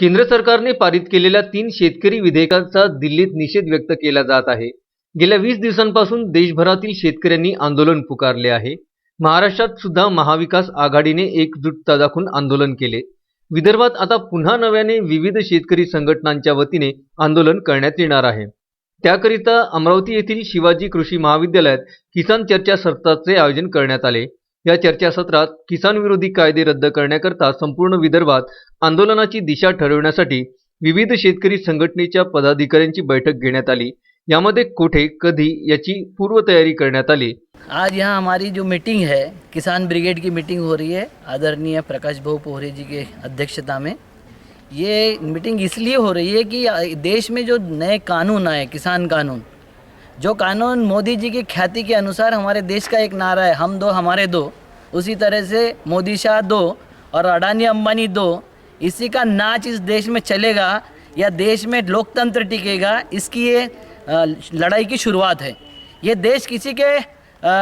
केंद्र सरकारने पारित केलेल्या तीन शेतकरी विधेयकांचा दिल्लीत निषेध व्यक्त केला जात आहे. गेल्या वीस दिवसांपासून देशभरातील शेतकऱ्यांनी आंदोलन पुकारले आहे. महाराष्ट्रात सुद्धा महाविकास आघाडीने एकजुटता दाखवून आंदोलन केले. विदर्भात आता पुन्हा नव्याने विविध शेतकरी संघटनांच्या वतीने आंदोलन करण्यात येणार आहे. त्याकरिता अमरावती येथील शिवाजी कृषी महाविद्यालयात किसान चर्चा सत्राचे आयोजन करण्यात आले. या चर्चासत्रात किसान विरोधी कायदे रद्द करण्याकरता संपूर्ण विदर्भात आंदोलनाची दिशा ठरवण्यासाठी विविध शेतकरी संघटनेच्या पदाधिकाऱ्यांची बैठक घेण्यात आली. यामध्ये कुठे कधी याची पूर्वतयारी करण्यात आली. आज यहाँ हमारी जो मीटिंग है किसान ब्रिगेड की मीटिंग हो रही है आदरणीय प्रकाश भाऊ पोहरे जी के अध्यक्षता में। ये मीटिंग इसलिए हो रही है कि देश में जो नए कानून आए किसान कानून जो कानून मोदी जी की ख्याति के अनुसार हमारे देश का एक नारा है, हम दो, हमारे दो। उसी तरह से मोदी शाह दो और अडानी अंबानी दो। इसी का नाच इस देश में चलेगा या देश में लोकतंत्र टिकेगा, इसकी ये लड़ाई की शुरुआत है। ये देश किसी के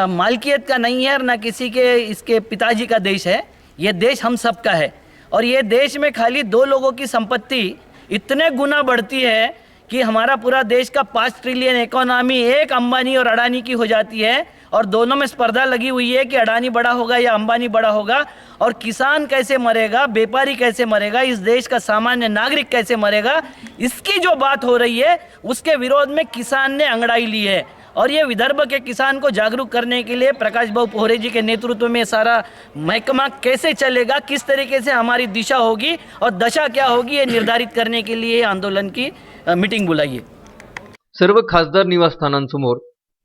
मालकियत का नहीं है और ना किसी के इसके पिताजी का देश है। ये देश हम सब का है। और ये देश में खाली दो लोगों की संपत्ति इतने गुना बढ़ती है कि हमारा पूरा देश का पाँच ट्रिलियन इकोनॉमी एक अंबानी और अडानी की हो जाती है और दोनों में स्पर्धा लगी हुई है कि अडानी बड़ा होगा या अंबानी बड़ा होगा और किसान कैसे मरेगा, व्यापारी कैसे मरेगा, इस देश का सामान्य नागरिक कैसे मरेगा, इसकी जो बात हो रही है, उसके विरोध में किसान ने अंगड़ाई ली है। और ये विदर्भ के किसान को जागरूक करने के लिए प्रकाश भाऊ पोहरे जी के नेतृत्व में सारा महकमा कैसे चलेगा किस तरीके से हमारी दिशा होगी और दशा क्या होगी ये निर्धारित करने के लिए आंदोलन की मीटिंग बुलाई सर्व खासदार निवासस्थानांसमोर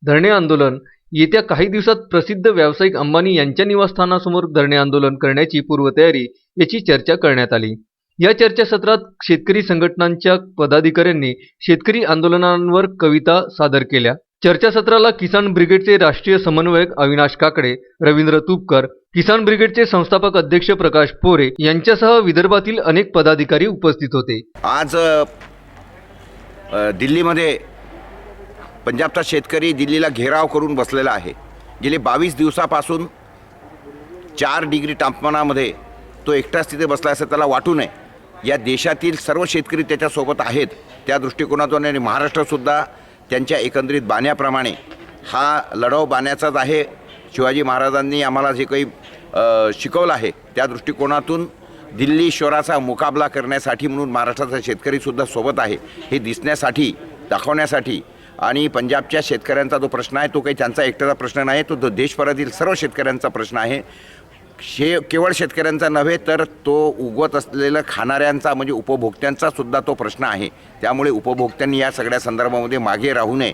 धरणे आंदोलन येत्या काही दिवसात प्रसिद्ध व्यावसायिक अंबानी यांच्या निवासस्थानासमोर धरणे आंदोलन करण्याची पूर्वतयारी याची चर्चा करण्यात आली. या चर्चासत्रात शेतकरी संघटनांच्या पदाधिकाऱ्यांनी शेतकरी आंदोलनांवर कविता सादर केल्या. चर्चासत्राला किसान ब्रिगेडचे राष्ट्रीय समन्वयक अविनाश काकडे रवींद्र तुपकर किसान ब्रिगेडचे संस्थापक अध्यक्ष प्रकाश पोरे यांच्यासह विदर्भातील अनेक पदाधिकारी उपस्थित होते. आज दिल्लीमध्ये पंजाबचा शेतकरी दिल्लीला घेराव करून बसलेला आहे. गेले बावीस दिवसापासून चार डिग्री तापमानामध्ये तो एकटाच तिथे बसला असं त्याला वाटू नये. या देशातील सर्व शेतकरी त्याच्यासोबत आहेत. त्या दृष्टिकोनातून आणि महाराष्ट्रसुद्धा त्यांच्या एकंदरीत बाण्याप्रमाणे हा लढाव बाण्याचाच आहे. शिवाजी महाराजांनी आम्हाला जे काही शिकवलं आहे त्या दृष्टिकोनातून दिल्ली शहराचा मुकाबला करण्यासाठी म्हणून महाराष्ट्राचा शेतकरीसुद्धा सोबत आहे हे दिसण्यासाठी दाखवण्यासाठी आणि पंजाबच्या शेतकऱ्यांचा जो प्रश्न आहे तो काही त्यांचा एकट्याचा प्रश्न नाही तो देशभरातील सर्व शेतकऱ्यांचा प्रश्न आहे. शे केवळ शेतकऱ्यांचा नव्हे तर तो उगवत असलेलं खाणाऱ्यांचा म्हणजे उपभोक्त्यांचा सुद्धा तो प्रश्न आहे. त्यामुळे उपभोक्त्यांनी या सगळ्या संदर्भामध्ये मागे राहू नये.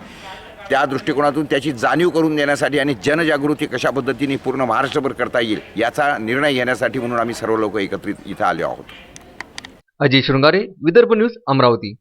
त्या दृष्टिकोनातून त्याची जाणीव करून देण्यासाठी आणि जनजागृती कशा पद्धतीने पूर्ण महाराष्ट्रभर करता येईल याचा निर्णय घेण्यासाठी म्हणून आम्ही सर्व लोक एकत्रित इथं आलो आहोत. अजय शृंगारे विदर्भ न्यूज अमरावती.